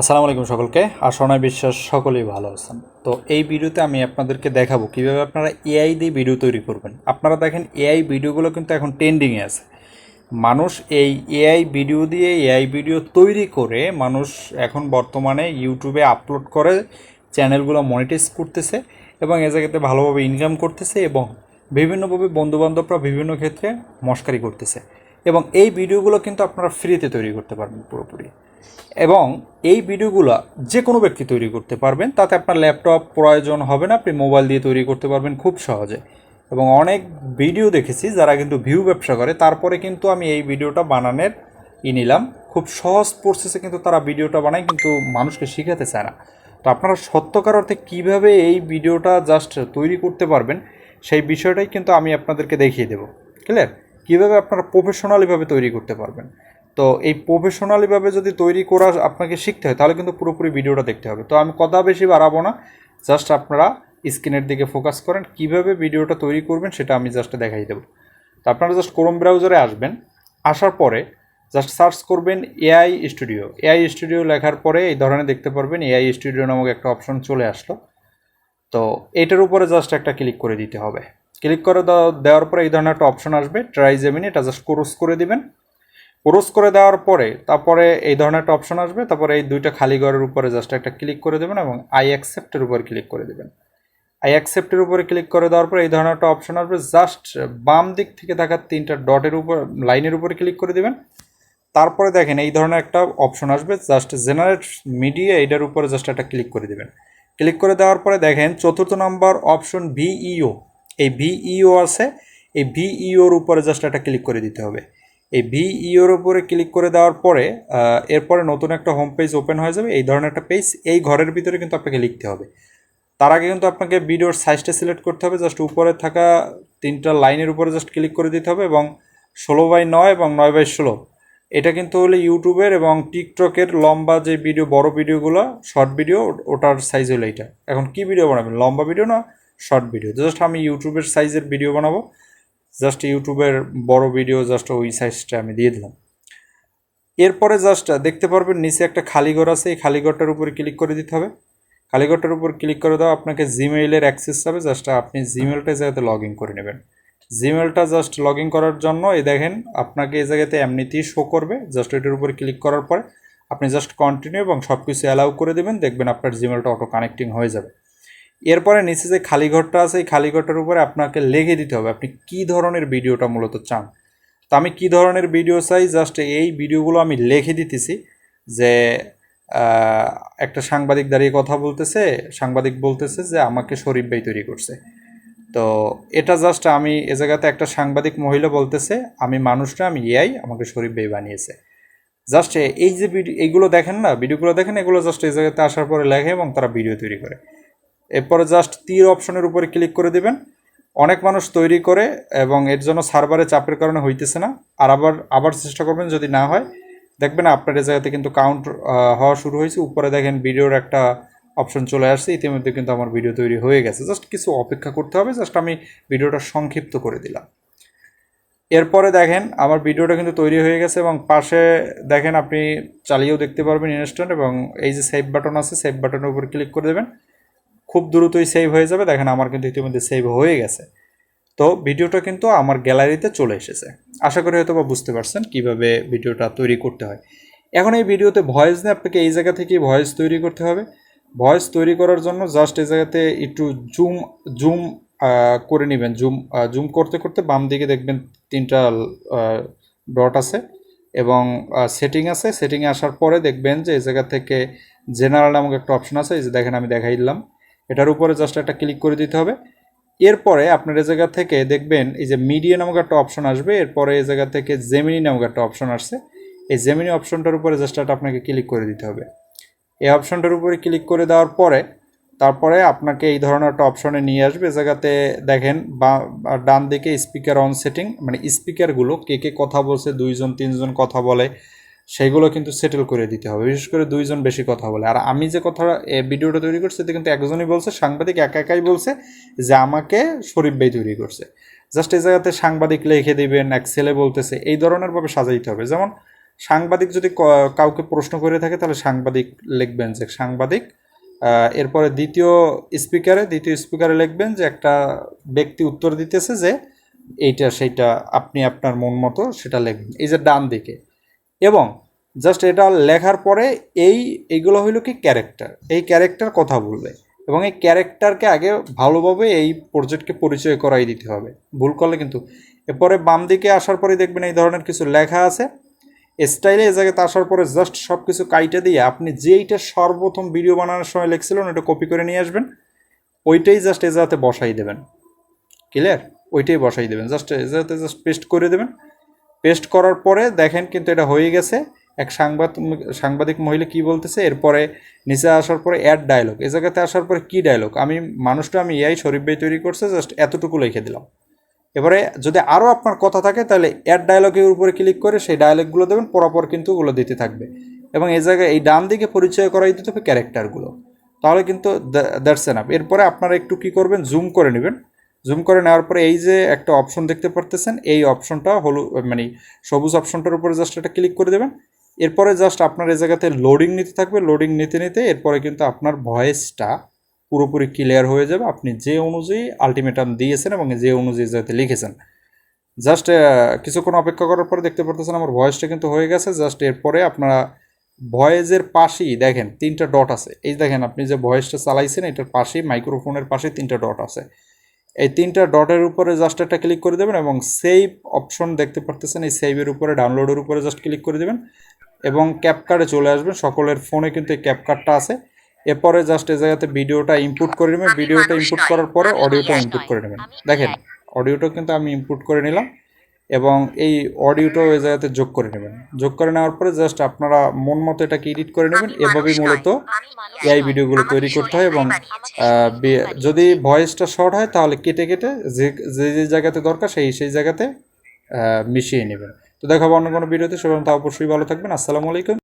আসসালামু আলাইকুম সকলকে। আসনায় বিশ্বাস সকলেই ভালো আছেন। তো এই ভিডিওতে আমি আপনাদেরকে দেখাবো কীভাবে আপনারা এআই দিয়ে ভিডিও তৈরি করবেন। আপনারা দেখেন এআই ভিডিওগুলো কিন্তু এখন ট্রেন্ডিংয়ে আছে। মানুষ এই এআই ভিডিও দিয়ে এআই ভিডিও তৈরি করে মানুষ এখন বর্তমানে ইউটিউবে আপলোড করে, চ্যানেলগুলো মনিটাইজ করতেছে এবং এ জায়গাতে ভালোভাবে ইনকাম করতেছে এবং বিভিন্নভাবে বন্ধুবান্ধবরা বিভিন্ন ক্ষেত্রে মস্কারি করতেছে। এবং এই ভিডিওগুলো কিন্তু আপনারা ফ্রিতে তৈরি করতে পারবেন পুরোপুরি। এবং এই ভিডিওগুলো যে কোনো ব্যক্তি তৈরি করতে পারবেন। তাতে আপনার ল্যাপটপ প্রয়োজন হবে না, আপনি মোবাইল দিয়ে তৈরি করতে পারবেন খুব সহজে। এবং অনেক ভিডিও দেখেছি যারা কিন্তু ভিউ ব্যবসা করে, তারপরে কিন্তু আমি এই ভিডিওটা বানানোর ই নিলাম। খুব সহজ প্রসেসে কিন্তু তারা ভিডিওটা বানায়, কিন্তু মানুষকে শেখাতে চায় না। তো আপনারা সত্যকার অর্থে কীভাবে এই ভিডিওটা জাস্ট তৈরি করতে পারবেন, সেই বিষয়টাই কিন্তু আমি আপনাদেরকে দেখিয়ে দেবো। ক্লিয়ার কীভাবে আপনারা প্রফেশনালিভাবে তৈরি করতে পারবেন। তো এই প্রফেশনালিভাবে যদি তৈরি করা আপনাকে শিখতে হয়, তাহলে কিন্তু পুরোপুরি ভিডিওটা দেখতে হবে। তো আমি কথা বেশি বাড়াবো না জাস্ট আপনারা স্ক্রিনের দিকে ফোকাস করেন, কীভাবে ভিডিওটা তৈরি করবেন সেটা আমি জাস্ট দেখাই দেবো। তো আপনারা জাস্ট ক্রোম ব্রাউজারে আসবেন, আসার পরে জাস্ট সার্চ করবেন এআই স্টুডিও এআই স্টুডিও লেখার পরে এই ধরনের দেখতে পারবেন এআই স্টুডিও নামক একটা অপশন চলে আসলো। তো এটার উপরে জাস্ট একটা ক্লিক করে দিতে হবে। ক্লিক করে দেওয়া- দেওয়ার পরে এই ধরনের একটা অপশন আসবে ট্রাই জেমিনি এটা জাস্ট ক্রস করে দিবেন। ক্রস করে দেওয়ার পরে তারপরে এই ধরনের একটা অপশন আসবে, তারপরে এই দুইটা খালি ঘরের উপরে জাস্ট একটা ক্লিক করে দেবেন এবং আই অ্যাকসেপ্টের উপর ক্লিক করে দেবেন। আই অ্যাকসেপ্টের উপরে ক্লিক করে দেওয়ার পরে এই ধরনের একটা অপশন আসবে জাস্ট বাম দিক থেকে থাকা তিনটা ডটের উপর লাইনের উপরে ক্লিক করে দেবেন। তারপরে দেখেন এই ধরনের একটা অপশন আসবে জাস্ট জেনারেট মিডিয়া এইটার উপরে জাস্ট একটা ক্লিক করে দেবেন। ক্লিক করে দেওয়ার পরে দেখেন চতুর্থ নাম্বার অপশন ভিইও এই ভিইও আছে, এই ভিইওর উপরে জাস্ট একটা ক্লিক করে দিতে হবে। এই ভিইওর উপরে ক্লিক করে দেওয়ার পরে এরপরে নতুন একটা হোম পেজ ওপেন হয়ে যাবে। এই ধরনের একটা পেজ এই ঘরের ভিতরে কিন্তু আপনাকে লিখতে হবে। তার আগে কিন্তু আপনাকে ভিডিওর সাইজটা সিলেক্ট করতে হবে। জাস্ট উপরে থাকা তিনটা লাইনের উপরে জাস্ট ক্লিক করে দিতে হবে এবং ষোলো বাই নয় এবং নয় বাই ষোলো। এটা কিন্তু হলে ইউটিউবের এবং টিকটকের লম্বা যে ভিডিও বড় ভিডিওগুলো শর্ট ভিডিও ওটার সাইজ হলো এটা। এখন কি ভিডিও বানাবেন? লম্বা ভিডিও না শর্ট ভিডিও জাস্ট আমি ইউটিউবের সাইজের ভিডিও বানাবো। জাস্ট ইউটিউবের বড় ভিডিও জাস্ট ওই সাইজটা আমি দিয়ে দিলাম। এরপরে জাস্ট দেখতে পারবেন, নিচে একটা খালি ঘর আছে, এই খালি ঘরটার উপরে ক্লিক করে দিতে হবে। খালি ঘরটার উপর ক্লিক করে দাও, আপনাকে জিমেইলের অ্যাক্সেস হবে, জাস্ট আপনি জিমেলটা জায়গাতে লগ ইন করে নেবেন। জিমেলটা জাস্ট লগ ইন করার জন্য এই দেখেন, আপনাকে এই জায়গাতে এমনিতেই শো করবে, জাস্ট এটার উপরে ক্লিক করার পরে আপনি জাস্ট কন্টিনিউ এবং সব কিছু অ্যালাউ করে দেবেন, দেখবেন আপনার জিমেলটা অটো কানেক্টিং হয়ে যাবে। এরপরে নিচে যে খালি ঘরটা আছে, এই খালি ঘরটার উপরে আপনাকে লিখে দিতে হবে। আপনি কি ধরনের ভিডিওটা মূলত চান? তো আমি কি ধরনের ভিডিও চাই? জাস্ট এই ভিডিওগুলো আমি লিখে দিতেছি যে একটা সাংবাদিক দাঁড়িয়ে কথা বলতেছে, সাংবাদিক বলতেছে যে আমাকে শরীফ ভাই তৈরি করছে। তো এটা জাস্ট আমি এ জায়গাতে একটা সাংবাদিক মহিলা বলতেছে, আমি মানুষটা, আমি এআই, আমাকে শরীফ ভাই বানিয়েছে। জাস্ট এই যে ভিডিও এইগুলো দেখেন না, ভিডিওগুলো দেখেন, এগুলো জাস্ট এই জায়গাতে আসার পরে লেখে এবং তারা ভিডিও তৈরি করে। এরপরে জাস্ট তীর অপশনের উপরে ক্লিক করে দেবেন। অনেক মানুষ তৈরি করে এবং এর জন্য সার্ভারে চাপের কারণে হইতেছে না। আর আবার আবার চেষ্টা করবেন যদি না হয়। দেখবেন আপনার এই জায়গাতে কিন্তু কাউন্ট হওয়া শুরু হয়েছে। উপরে দেখেন ভিডিওর একটা অপশন চলে আসছে। ইতিমধ্যে কিন্তু আমার ভিডিও তৈরি হয়ে গেছে। জাস্ট কিছু অপেক্ষা করতে হবে। জাস্ট আমি ভিডিওটা সংক্ষিপ্ত করে দিলাম। এরপরে দেখেন, আমার ভিডিওটা কিন্তু তৈরি হয়ে গেছে এবং পাশে দেখেন আপনি চালিয়েও দেখতে পারবেন ইনস্ট্যান্ট এবং এই যে সেভ বাটন আছে সেভ বাটনের উপর ক্লিক করে দেবেন। খুব দ্রুতই সেভ হয়ে যাবে। দেখেন আমার কিন্তু ইতিমধ্যে সেভ হয়ে গেছে। তো ভিডিওটা কিন্তু আমার গ্যালারিতে চলে এসেছে। আশা করি হয়তো বা বুঝতে পারছেন কীভাবে ভিডিওটা তৈরি করতে হয়। এখন এই ভিডিওতে ভয়েস নিয়ে আপনাকে এই জায়গা থেকে ভয়েস তৈরি করতে হবে। ভয়েস তৈরি করার জন্য জাস্ট এই জায়গাতে একটু জুম জুম করে নেবেন। জুম জুম করতে করতে বাম দিকে দেখবেন তিনটা ডট আছে এবং সেটিং আছে। সেটিংয়ে আসার পরে দেখবেন যে এই জায়গা থেকে জেনারেল নামক একটা অপশন আছে। এই যে দেখেন আমি দেখাই দিলাম এটার উপরে জাস্ট একটা ক্লিক করে দিতে হবে। এরপরে আপনার এই জায়গা থেকে দেখবেন, এই যে মিডিয়া নামক একটা অপশন আসবে, এরপরে এই জায়গা থেকে জেমিনি নামক একটা অপশন আসছে। এই জেমিনি অপশনটার উপরে জাস্ট একটা আপনাকে ক্লিক করে দিতে হবে। এই অপশনটার উপরে ক্লিক করে দেওয়ার পরে, তারপরে আপনাকে এই ধরনের একটা অপশনে নিয়ে আসবে। জায়গাতে দেখেন, বা ডান দিকে স্পিকার অন সেটিং মানে স্পিকারগুলো কে কে কথা বলছে, দুইজন, তিনজন কথা বলে সেগুলো কিন্তু সেটেল করে দিতে হবে। বিশেষ করে দুইজন বেশি কথা বলে। আর আমি যে কথা ভিডিওটা তৈরি করছি এতে কিন্তু একজনই বলছে, সাংবাদিক একা একাই বলছে যে আমাকে শরীফ ভাই তৈরি করছে। জাস্ট এই জায়গাতে সাংবাদিক লিখে দিবেন, এক ছেলে বলতেছে, এই ধরনের ভাবে সাজাইতে হবে। যেমন সাংবাদিক যদি কাউকে প্রশ্ন করে থাকে, তাহলে সাংবাদিক লিখবেন যে সাংবাদিক এরপরে দ্বিতীয় স্পিকারে দ্বিতীয় স্পিকারে লিখবেন যে একটা ব্যক্তি উত্তর দিতেছে যে, এইটা, সেইটা, আপনি আপনার মন মতো সেটা লিখবেন। এই যে ডান দিকে। এবং জাস্ট এটা লেখার পরে এই এইগুলো হইল কি ক্যারেক্টার এই ক্যারেক্টার কথা বলবে এবং এই ক্যারেক্টারকে আগে ভালোভাবে এই প্রজেক্টকে পরিচয় করাই দিতে হবে। ভুল করলে কিন্তু এরপরে বাম দিকে আসার পরে দেখবেন এই ধরনের কিছু লেখা আছে। স্টাইলে এ জায়গাতে আসার পরে জাস্ট সব কিছু কাইটে দিয়ে আপনি যেইটা সর্বপ্রথম ভিডিও বানানোর সময় লিখছিলেন ওটা কপি করে নিয়ে আসবেন। ওইটাই জাস্ট এ জায়গাতে বসাই দেবেন। ক্লিয়ার ওইটাই বসাই দেবেন। জাস্ট এ জায়গাতে জাস্ট পেস্ট করে দেবেন। পেস্ট করার পরে দেখেন কিন্তু এটা হয়ে গেছে। এক সাংবাদিক সাংবাদিক মহিলা কি বলতেছে? এরপরে নিচে আসার পরে অ্যাড ডায়লগ এ জায়গাতে আসার পরে কি ডায়লগ আমি, মানুষটা আমি এআই শরীফ ভাই তৈরি করছে জাস্ট এতটুকু লিখে দিলাম। এবারে যদি আরও আপনার কথা থাকে, তাহলে অ্যাড ডায়লগের উপরে ক্লিক করে সেই ডায়লগগুলো দেবেন, পরপর কিন্তু ওগুলো দিতে থাকবে। এবং এই জায়গায় এই ডান দিকে পরিচয় করাই দিতে হবে ক্যারেক্টারগুলো তাহলে কিন্তু দ্যাটস এনাফ এরপরে আপনারা একটু কি করবেন? জুম করে নেবেন। জুম করে নেওয়ার পরে এই যে একটা অপশন দেখতে পারতেছেন, এই অপশনটা হলু মানে সবুজ অপশনটার উপরে জাস্ট এটা ক্লিক করে দেবেন। এরপরে জাস্ট আপনার এই জায়গাতে লোডিং নিতে থাকবে। লোডিং নিতে নিতে এরপরে কিন্তু আপনার ভয়েসটা পুরোপুরি ক্লিয়ার হয়ে যাবে। আপনি যে অনুযায়ী আলটিমেটাম দিয়েছেন এবং যে অনুযায়ী যাতে লিখেছেন। জাস্ট কিছুক্ষণ অপেক্ষা করার পরে দেখতে পারতেছেন আমার ভয়েসটা কিন্তু হয়ে গেছে। জাস্ট এরপরে আপনারা ভয়েসের পাশেই দেখেন তিনটা ডট আছে। এই দেখেন আপনি যে ভয়েসটা চালাইছেন, এটার পাশেই মাইক্রোফোনের পাশে তিনটা ডট আছে। এই তিনটা ডটের উপরে জাস্ট একটা ক্লিক করে দেবেন এবং সেভ অপশন দেখতে পারতেছেন এই সেভের উপরে ডাউনলোডের উপরে জাস্ট ক্লিক করে দেবেন এবং ক্যাপকার্ডে চলে আসবেন। সকলের ফোনে কিন্তু এই ক্যাপকার্ডটা আছে। এরপরে জাস্ট এই জায়গাতে ভিডিওটা ইনপুট করে নেবেন। ভিডিওটা ইনপুট করার পরে অডিওটা ইনপুট করে নেবেন। দেখেন অডিওটা কিন্তু আমি ইনপুট করে নিলাম। এবং এই অডিওটাও ওই জায়গাতে যোগ করে নেবেন। যোগ করে নেওয়ার পরে জাস্ট আপনারা মন মতো এটাকে এডিট করে নেবেন এভাবেই মূলত এই ভিডিওগুলো তৈরি করতে হয় এবং যদি ভয়েসটা শর্ট হয় তাহলে কেটে কেটে যে যে যে জায়গাতে দরকার সেই সেই জায়গাতে মিশিয়ে নেবেন। তো দেখাবো অন্য কোনো ভিডিওতে সেরকম তা অবশ্যই ভালো থাকবেন। আসসালামু আলাইকুম।